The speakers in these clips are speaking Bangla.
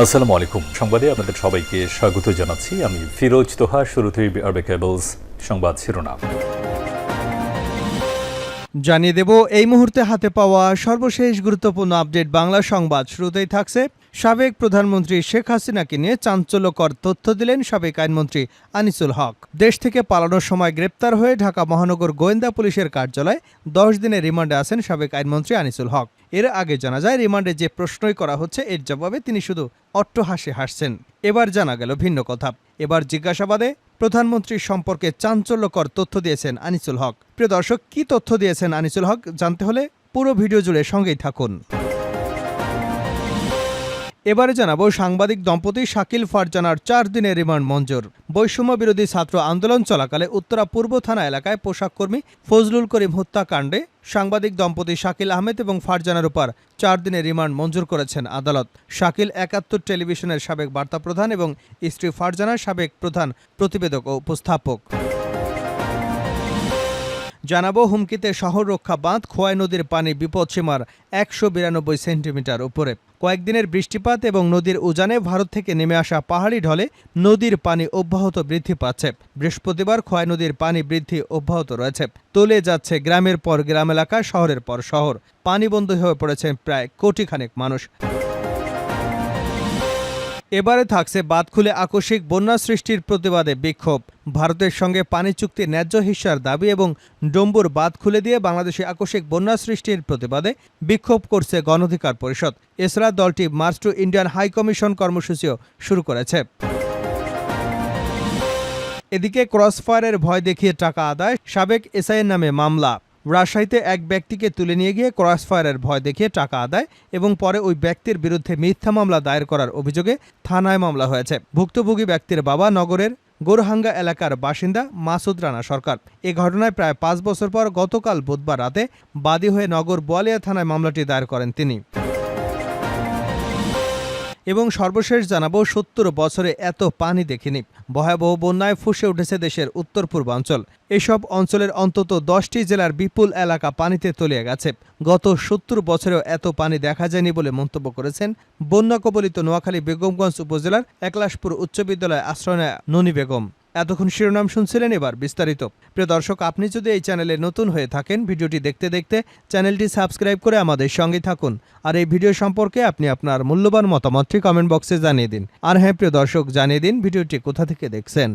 আসসালামু আলাইকুম। সংবাদে আপনাদের সবাইকে স্বাগত জানাচ্ছি। আমি ফিরোজ তোহা, শুরুতেই আরবে কেবলস সংবাদ শিরোনাম। জানিয়ে দেব, এই মুহূর্তে হাতে পাওয়া সর্বশেষ গুরুত্বপূর্ণ আপডেট বাংলা সংবাদ। শুরুতেই থাকছে সাবেক প্রধানমন্ত্রী শেখ হাসিনাকে নিয়ে চাঞ্চল্যকর তথ্য দিলেন সাবেক আইনমন্ত্রী আনিসুল হক। দেশ থেকে পালানোর সময় গ্রেপ্তার হয়ে ঢাকা মহানগর গোয়েন্দা পুলিশের কার্যালয়ে দশ দিনের রিমান্ডে আছেন সাবেক আইনমন্ত্রী আনিসুল হক। এর আগে জানা যায়, রিমান্ডে যে প্রশ্নই করা হচ্ছে, এর জবাবে তিনি শুধু অট্টহাসে হাসছেন। এবার জানা গেল ভিন্ন কথা। এবার জিজ্ঞাসাবাদে প্রধানমন্ত্রী সম্পর্কে চাঞ্চল্যকর তথ্য দিয়েছেন আনিসুল হক। প্রিয় দর্শক, কি তথ্য দিয়েছেন আনিসুল হক, জানতে হলে পুরো ভিডিও জুড়ে সঙ্গেই থাকুন। এবারে জানাব সাংবাদিক দম্পতি শাকিল ফারজানার চার দিনের রিমান্ড মঞ্জুর। বৈষম্য বিরোধী ছাত্র আন্দোলন চলাকালে উত্তরা পূর্ব থানা এলাকায় পোশাক কর্মী ফজলুল করিম হত্যাকাণ্ডে সাংবাদিক দম্পতি শাকিল আহমেদ এবং ফারজানার উপর চার দিনের রিমান্ড মঞ্জুর করেছেন আদালত। শাকিল একাত্তর টেলিভিশনের সাবেক বার্তা প্রধান এবং স্ত্রী ফারজানার সাবেক প্রধান প্রতিবেদক ও উপস্থাপক। জানাব, হুমকিতে শহর রক্ষা বাঁধ, খোয়াই নদীর পানি বিপদসীমার একশো বিরানব্বই সেন্টিমিটার উপরে। কয়েকদিনের বৃষ্টিপাত এবং নদীর উজানে ভারত থেকে নেমে আসা পাহাড়ি ঢলে নদীর পানি অব্যাহত বৃদ্ধি পাচ্ছে। বৃহস্পতিবার খোয়াই নদীর পানি বৃদ্ধি অব্যাহত রয়েছে। তলে যাচ্ছে গ্রামের পর গ্রাম এলাকা, শহরের পর শহর। পানিবন্দী হয়ে পড়েছে প্রায় কোটিখানেক মানুষ। এবারে থাকছে বাদ খুলে আকস্মিক বন্যা সৃষ্টির প্রতিবাদে বিক্ষোভ। ভারতের সঙ্গে পানি চুক্তি ন্যায্য হিস্যার দাবি এবং ডম্বুর বাদ খুলে দিয়ে বাংলাদেশে আকস্মিক বন্যা সৃষ্টির প্রতিবাদে বিক্ষোভ করছে গণঅধিকার পরিষদ। এছাড়া দলটি march to Indian high commission কর্মসূচিও শুরু করেছে। এদিকে ক্রসফায়ারের ভয় দেখিয়ে টাকা আদায় সাবেক এসআইয়ের নামে মামলা। রাজশাহীতে এক ব্যক্তিকে তুলে নিয়ে গিয়ে ক্রসফায়ারের ভয় দেখিয়ে টাকা আদায় এবং পরে ওই ব্যক্তির বিরুদ্ধে মিথ্যা মামলা দায়ের করার অভিযোগে থানায় মামলা হয়েছে। ভুক্তভোগী ব্যক্তির বাবা নগরের গোরহাঙ্গা এলাকার বাসিন্দা মাসুদ রানা সরকার। এ ঘটনায় প্রায় পাঁচ বছর পর গতকাল বুধবার রাতে বাদী হয়ে নগর বোয়ালিয়া থানায় মামলাটি দায়ের করেন তিনি। এবং সর্বশেষ জানাব, সত্তর বছরে এত পানি দেখিনি। ভয়াবহ বন্যায় ফুসে উঠেছে দেশের উত্তর পূর্বাঞ্চল এসব অঞ্চলের অন্তত দশটি জেলার বিপুল এলাকা পানিতে তলিয়ে গেছে। গত সত্তর বছরেও এত পানি দেখা যায়নি বলে মন্তব্য করেছেন বন্যা কবলিত নোয়াখালী বেগমগঞ্জ উপজেলার একলাশপুর উচ্চ বিদ্যালয়ে আশ্রয় নেয় ননী বেগম। এতক্ষণ শিরোনাম শুনছিলেন এবার বিস্তারিত। প্রিয় দর্শক, আপনি যদি এই চ্যানেলে নতুন হয়ে থাকেন, ভিডিওটি দেখতে দেখতে চ্যানেলটি সাবস্ক্রাইব করে আমাদের সঙ্গে থাকুন। আর এই ভিডিও সম্পর্কে আপনি আপনার মূল্যবান মতামতটি কমেন্ট বক্সে জানিয়ে দিন। আর হ্যাঁ প্রিয় দর্শক, জানিয়ে দিন ভিডিওটি কোথা থেকে দেখছেন।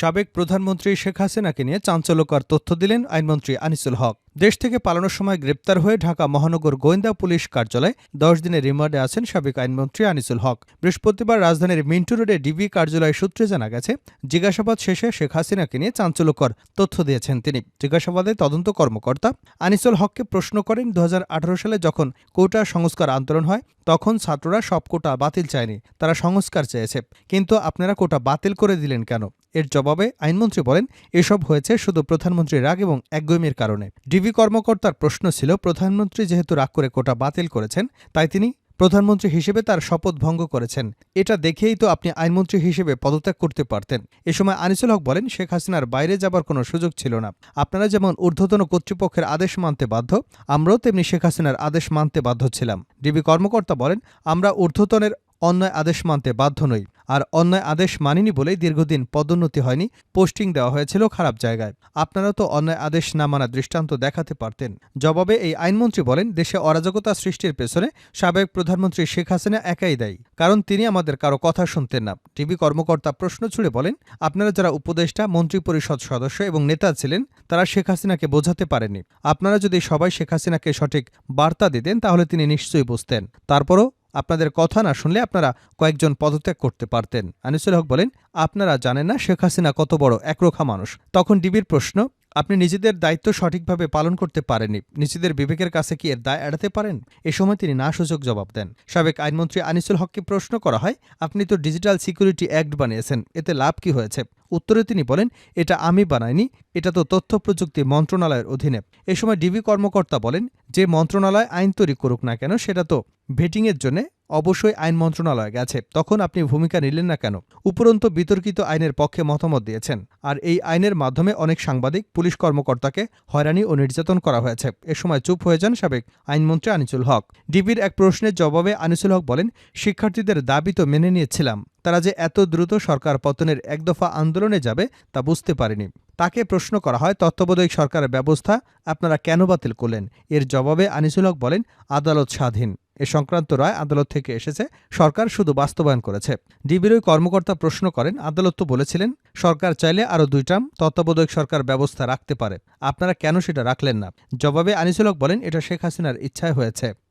সাবেক প্রধানমন্ত্রী শেখ হাসিনাকে নিয়ে চাঞ্চল্যকর তথ্য দিলেন আইনমন্ত্রী আনিসুল হক। দেশ থেকে পালানোর সময় গ্রেপ্তার হয়ে ঢাকা মহানগর গোয়েন্দা পুলিশ কার্যালয়ে দশ দিনের রিমান্ডে আছেন সাবেক আইনমন্ত্রী আনিসুল হক। বৃহস্পতিবার রাজধানীর মিন্টু রোডে ডিবি কার্যালয় সূত্রে জানা গেছে, জিজ্ঞাসাবাদ শেষে শেখ হাসিনাকে নিয়ে চাঞ্চল্যকর তথ্য দিয়েছেন তিনি। জিজ্ঞাসাবাদে তদন্ত কর্মকর্তা আনিসুল হককে প্রশ্ন করেন দু হাজার আঠারো সালে যখন কোটা সংস্কার আন্দোলন হয়, তখন ছাত্ররা সব কোটা বাতিল চায়নি, তারা সংস্কার চেয়েছে। কিন্তু আপনারা কোটা বাতিল করে দিলেন কেন? এর জবাবে আইনমন্ত্রী বলেন, এসব হয়েছে শুধু প্রধানমন্ত্রীর রাগ এবং একগুমির কারণে। ডিবি কর্মকর্তার প্রশ্ন ছিল, প্রধানমন্ত্রী যেহেতু রাগ করে কোটা বাতিল করেছেন, তাই তিনি প্রধানমন্ত্রী হিসেবে তার শপথ ভঙ্গ করেছেন। এটা দেখেই তো আপনি আইনমন্ত্রী হিসেবে পদত্যাগ করতে পারতেন। এ সময় আনিসুল হক বলেন, শেখ হাসিনার বাইরে যাবার কোনো সুযোগ ছিল না। আপনারা যেমন ঊর্ধ্বতন কর্তৃপক্ষের আদেশ মানতে বাধ্য, আমরাও তেমনি শেখ হাসিনার আদেশ মানতে বাধ্য ছিলাম। ডিবি কর্মকর্তা বলেন, আমরা ঊর্ধ্বতনের অন্যায় আদেশ মানতে বাধ্য নই। আর অন্যায় আদেশ মানিনি বলেই দীর্ঘদিন পদোন্নতি হয়নি, পোস্টিং দেওয়া হয়েছিল খারাপ জায়গায়। আপনারা তো অন্যায় আদেশ না মানা দৃষ্টান্ত দেখাতে পারতেন। জবাবে এই আইনমন্ত্রী বলেন, দেশে অরাজকতা সৃষ্টির পেছনে সাবেক প্রধানমন্ত্রী শেখ হাসিনা একাই দায়ী। কারণ তিনি আমাদের কারও কথা শুনতেন না। টিভি কর্মকর্তা প্রশ্ন ছুড়ে বলেন, আপনারা যারা উপদেষ্টা, মন্ত্রিপরিষদ সদস্য এবং নেতা ছিলেন, তারা শেখ হাসিনাকে বোঝাতে পারেনি আপনারা যদি সবাই শেখ হাসিনাকে সঠিক বার্তা দিতেন, তাহলে তিনি নিশ্চয়ই বুঝতেন। তারপরও আপনাদের কথা না শুনলে আপনারা কয়েকজন পদত্যাগ করতে পারতেন। আনিসুল হক বলেন, আপনারা জানেন না শেখ হাসিনা কত বড় একরোখা মানুষ। তখন ডিবির প্রশ্ন, আপনি নিজেদের দায়িত্ব সঠিকভাবে পালন করতে পারেননি। নিজেদের বিবেকের কাছে কি এর দায় এড়াতে পারেন? এ সময় তিনি না সুযোগ জবাব দেন। সাবেক আইনমন্ত্রী আনিসুল হককে প্রশ্ন করা হয়, আপনি তো ডিজিটাল সিকিউরিটি অ্যাক্ট বানিয়েছেন, এতে লাভ কি হয়েছে? উত্তরে তিনি বলেন, এটা আমি বানাইনি, এটা তো তথ্য প্রযুক্তি মন্ত্রণালয়ের অধীনে। এ সময় ডিবি কর্মকর্তা বলেন, যে মন্ত্রণালয় আইন তৈরি করুক না কেন, সেটা তো ভেটিংয়ের জন্য অবশ্যই আইন মন্ত্রণালয়ে গেছে। তখন আপনি ভূমিকা নিলেন না কেন? উপরন্তু বিতর্কিত আইনের পক্ষে মতামত দিয়েছেন। আর এই আইনের মাধ্যমে অনেক সাংবাদিক, পুলিশ কর্মকর্তাকে হয়রানি ও নির্যাতন করা হয়েছে। এ সময় চুপ হয়ে যান সাবেক আইনমন্ত্রী আনিসুল হক। ডিবির এক প্রশ্নের জবাবে আনিসুল হক বলেন, শিক্ষার্থীদের দাবি তো মেনে নিয়েছিলাম। তারা যে এত দ্রুত সরকার পতনের একদফা আন্দোলনে যাবে তা বুঝতে পারেনি। তাকে প্রশ্ন করা হয়, তত্ত্বাবধায়ক সরকারের ব্যবস্থা আপনারা কেন বাতিল করলেন? এর জবাবে আনিসুল হক বলেন, আদালত স্বাধীন। এ সংক্রান্ত রায় আদালত থেকে এসেছে। সরকার শুধু বাস্তবায়ন করেছে। ডিবির ওই কর্মকর্তা প্রশ্ন করেন, আদালত তো বলেছিলেন, সরকার চাইলে আরও দুই টার্ম তত্ত্বাবধায়ক সরকার ব্যবস্থা রাখতে পারে। আপনারা কেন সেটা রাখলেন না? জবাবে আনিসুলক বলেন, এটা শেখ হাসিনার ইচ্ছায় হয়েছে।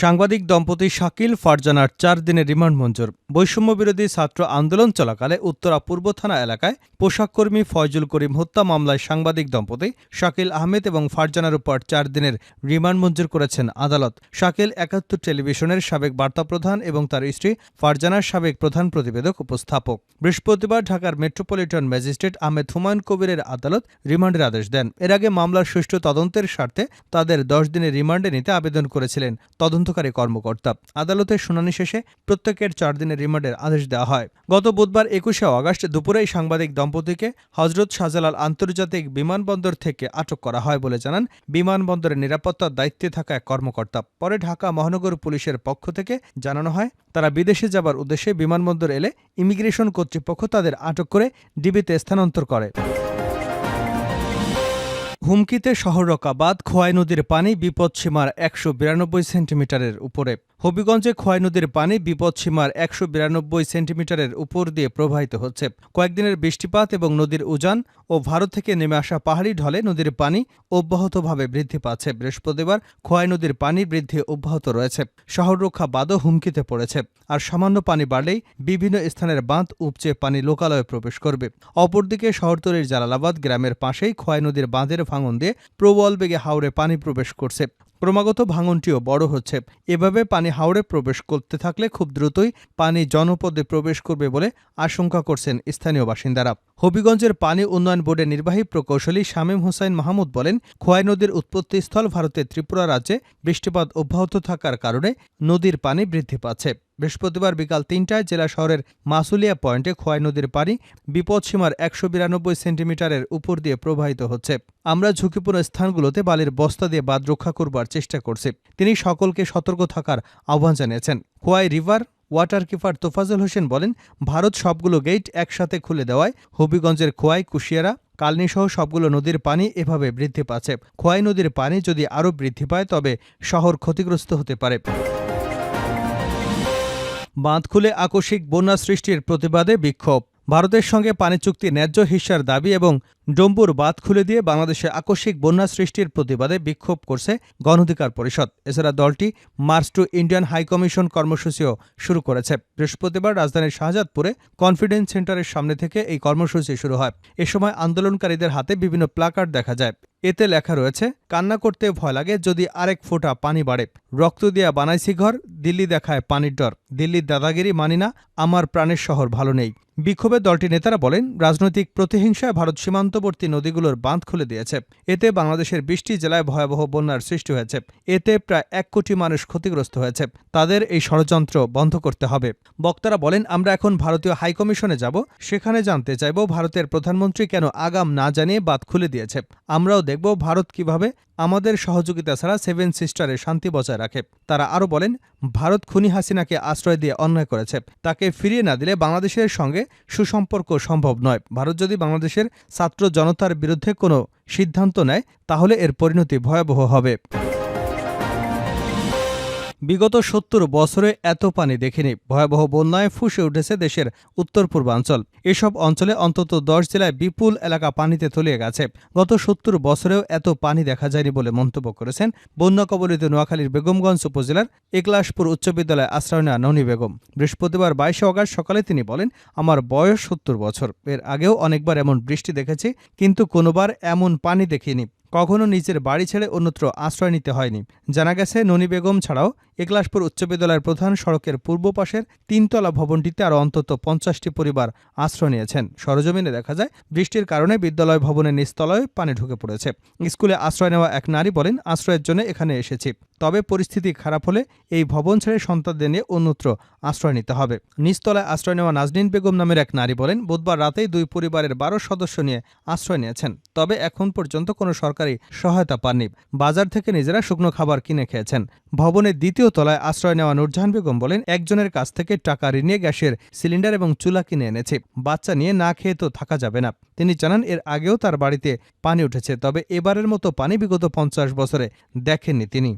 সাংবাদিক দম্পতি শাকিল ফারজানার চার দিনের রিমান্ড মঞ্জুর। বৈষম্য বিরোধী ছাত্র আন্দোলন চলাকালে উত্তরা পূর্ব থানা এলাকায় পোশাককর্মী ফয়জুল করিম হত্যা মামলায় সাংবাদিক দম্পতি শাকিল আহমেদ এবং ফারজানার উপর চার দিনের রিমান্ড মঞ্জুর করেছেন আদালত। শাকিল একাত্তর টেলিভিশনের সাবেক বার্তা প্রধান এবং তার স্ত্রী ফারজানার সাবেক প্রধান প্রতিবেদক উপস্থাপক। বৃহস্পতিবার ঢাকার মেট্রোপলিটন ম্যাজিস্ট্রেট আহমেদ হুমায়ুন কবিরের আদালত রিমান্ডের আদেশ দেন। এর আগে মামলার সুষ্ঠু তদন্তের স্বার্থে তাদের দশ দিনের রিমান্ডে নিতে আবেদন করেছিলেন। তদন্তকারী কর্মকর্তা। আদালতের শুনানি শেষে প্রত্যেকের চার দিনের রিমান্ডের আদেশ দেওয়া হয়। গত বুধবার একুশে আগস্ট দুপুরেই সাংবাদিক দম্পতিকে হজরত শাহজালাল আন্তর্জাতিক বিমানবন্দর থেকে আটক করা হয় বলে জানান বিমানবন্দরের নিরাপত্তার দায়িত্বে থাকা এক কর্মকর্তা। পরে ঢাকা মহানগর পুলিশের পক্ষ থেকে জানানো হয়, তারা বিদেশে যাবার উদ্দেশ্যে বিমানবন্দর এলে ইমিগ্রেশন কর্তৃপক্ষ তাদের আটক করে ডিবিতে স্থানান্তর করে। হুমকিতে শহর রকাবাদ খোয়াই নদীর পানি বিপদসীমার একশো বিরানব্বই সেন্টিমিটারের উপরে। হবিগঞ্জে খোয়াই নদীর পানি বিপদসীমার একশো বিরানব্বই সেন্টিমিটারের উপর দিয়ে প্রবাহিত হচ্ছে। কয়েকদিনের বৃষ্টিপাত এবং নদীর উজান ও ভারত থেকে নেমে আসা পাহাড়ি ঢলে নদীর পানি অব্যাহতভাবে বৃদ্ধি পাচ্ছে। বৃহস্পতিবার খোয়াই নদীর পানি বৃদ্ধি অব্যাহত রয়েছে। শহররক্ষা বাদও হুমকিতে পড়েছে আর সামান্য পানি বাড়লেই বিভিন্ন স্থানের বাঁধ উপচে পানি লোকালয়ে প্রবেশ করবে। অপরদিকে শহরতলির জালালাবাদ গ্রামের পাশেই খোয়াই নদীর বাঁধের ভাঙন দিয়ে প্রবল বেগে হাওড়ে পানি প্রবেশ করছে। ক্রমাগত ভাঙনটিও বড় হচ্ছে। এভাবে পানি হাওড়ে প্রবেশ করতে থাকলে খুব দ্রুতই পানি জনপদে প্রবেশ করবে বলে আশঙ্কা করছেন স্থানীয় বাসিন্দারা। হবিগঞ্জের পানি উন্নয়ন বোর্ডের নির্বাহী প্রকৌশলী শামীম হোসাইন মাহমুদ বলেন, খোয়াই নদীর উৎপত্তিস্থল ভারতের ত্রিপুরা রাজ্যে বৃষ্টিপাত অব্যাহত থাকার কারণে নদীর পানি বৃদ্ধি পাচ্ছে। বৃহস্পতিবার বিকাল তিনটায় জেলা শহরের মাসুলিয়া পয়েন্টে খোয়াই নদীর পানি বিপদসীমার একশো বিরানব্বই সেন্টিমিটারের উপর দিয়ে প্রবাহিত হচ্ছে। আমরা ঝুঁকিপূর্ণ স্থানগুলোতে বালির বস্তা দিয়ে বাঁধ রক্ষা করবার চেষ্টা করছি। তিনি সকলকে সতর্ক থাকার আহ্বান জানিয়েছেন। Khowai river water keeper Tofazul Hossain বলেন, ভারত সবগুলো গেট একসাথে খুলে দেওয়ায় হবিগঞ্জের খোয়াই, কুশিয়ারা, কালনিসহ সবগুলো নদীর পানি এভাবে বৃদ্ধি পাচ্ছে। খোয়াই নদীর পানি যদি আরও বৃদ্ধি পায়, তবে শহর ক্ষতিগ্রস্ত হতে পারে। বাঁধ খুলে আকস্মিক বন্যা সৃষ্টির প্রতিবাদে বিক্ষোভ। ভারতের সঙ্গে পানি চুক্তি ন্যায্য হিস্যার দাবি এবং ডম্বুর বাঁধ খুলে দিয়ে বাংলাদেশে আকস্মিক বন্যা সৃষ্টির প্রতিবাদে বিক্ষোভ করছে গণঅধিকার পরিষদ। এছাড়া দলটি মার্চ টু ইন্ডিয়ান হাইকমিশন কর্মসূচিও শুরু করেছে। বৃহস্পতিবার রাজধানীর শাহজাদপুরে কনফিডেন্স সেন্টারের সামনে থেকে এই কর্মসূচি শুরু হয়। এ সময় আন্দোলনকারীদের হাতে বিভিন্ন প্লাকার্ড দেখা যায়। এতে লেখা রয়েছে, কান্না করতে ভয় লাগে যদি আরেক ফোঁটা পানি বাড়ে। রক্ত দিয়া বানাইছি ঘর, দিল্লি দেখায় পানির ডর। দিল্লির দাদাগিরি মানি না, আমার প্রাণের শহর ভালো নেই। বিক্ষোভে দলটির নেতারা বলেন, রাজনৈতিক প্রতিহিংসায় ভারত সীমান্তবর্তী নদীগুলোর বাঁধ খুলে দিয়েছে। এতে বাংলাদেশের বৃষ্টি জেলায় ভয়াবহ বন্যার সৃষ্টি হয়েছে। এতে প্রায় এক কোটি মানুষ ক্ষতিগ্রস্ত হয়েছে। তাদের এই ষড়যন্ত্র বন্ধ করতে হবে। বক্তারা বলেন, আমরা এখন ভারতীয় হাইকমিশনে যাব। সেখানে জানতে চাইব ভারতের প্রধানমন্ত্রী কেন আগাম না জানিয়ে বাঁধ খুলে দিয়েছে। আমরাও দেখব ভারত কীভাবে আমাদের সহযোগিতা ছাড়া সেভেন সিস্টারে শান্তি বজায় রাখে। তারা আরও বলেন, ভারত খুনি হাসিনাকে আশ্রয় দিয়ে অন্যায় করেছে। তাকে ফিরিয়ে না দিলে বাংলাদেশের সঙ্গে সুসম্পর্ক সম্ভব নয়। ভারত যদি বাংলাদেশের ছাত্র জনতার বিরুদ্ধে কোনো সিদ্ধান্ত নেয়, তাহলে এর পরিণতি ভয়াবহ হবে। বিগত সত্তর বছরে এত পানি দেখেনি। ভয়াবহ বন্যায় ফুসে উঠেছে দেশের উত্তর পূর্বাঞ্চল এসব অঞ্চলে অন্তত দশ জেলায় বিপুল এলাকা পানিতে তলিয়ে গেছে। গত সত্তর বছরেও এত পানি দেখা যায়নি বলে মন্তব্য করেছেন বন্যা কবলিত নোয়াখালীর বেগমগঞ্জ উপজেলার একলাশপুর উচ্চ বিদ্যালয়ে আশ্রয় আশ্রয়না ননী বেগম। বৃহস্পতিবার বাইশে অগাস্ট সকালে তিনি বলেন, আমার বয়স সত্তর বছর। এর আগেও অনেকবার এমন বৃষ্টি দেখেছি, কিন্তু কোনোবার এমন পানি দেখিনি। কখনো নিজের বাড়ি ছেড়ে অন্যত্র আশ্রয় নিতে হয়নি। জানা গেছে, ননি বেগম ছাড়াও একলাশপুর উচ্চ বিদ্যালয়ের প্রধান সড়কের পূর্ব পাশের তিনতলা ভবনটিতে আরও অন্তত পঞ্চাশটি পরিবার আশ্রয় নিয়েছেন। সরজমিনে দেখা যায়, বৃষ্টির কারণে বিদ্যালয় ভবনের নিচতলায় পানি ঢুকে পড়েছে। স্কুলে আশ্রয় নেওয়া এক নারী বলেন, আশ্রয়ের জন্য এখানে এসেছি। তবে পরিস্থিতি খারাপ হলে এই ভবন ছেড়ে সন্তানদের নিয়ে অন্যত্র আশ্রয় নিতে হবে। নিচতলায় আশ্রয় নেওয়া নাজনীন বেগম নামের এক নারী বলেন, বুধবার রাতেই দুই পরিবারের বারো সদস্য নিয়ে আশ্রয় নিয়েছেন। তবে এখন পর্যন্ত কোনো সরকারি সহায়তা পাননি। বাজার থেকে নিজেরা শুকনো খাবার কিনে খেয়েছেন। ভবনের দ্বিতীয় তলায় আশ্রয় নেওয়া নুরজাহান বেগম বলেন, একজনের কাছ থেকে টাকা ঋণে গ্যাসের সিলিন্ডার এবং চুলা কিনে এনেছে। বাচ্চা নিয়ে না খেয়ে তো থাকা যাবে না। তিনি জানান, এর আগেও তার বাড়িতে পানি উঠেছে, তবে এবারের মতো পানি বিগত পঞ্চাশ বছরে দেখেননি তিনি।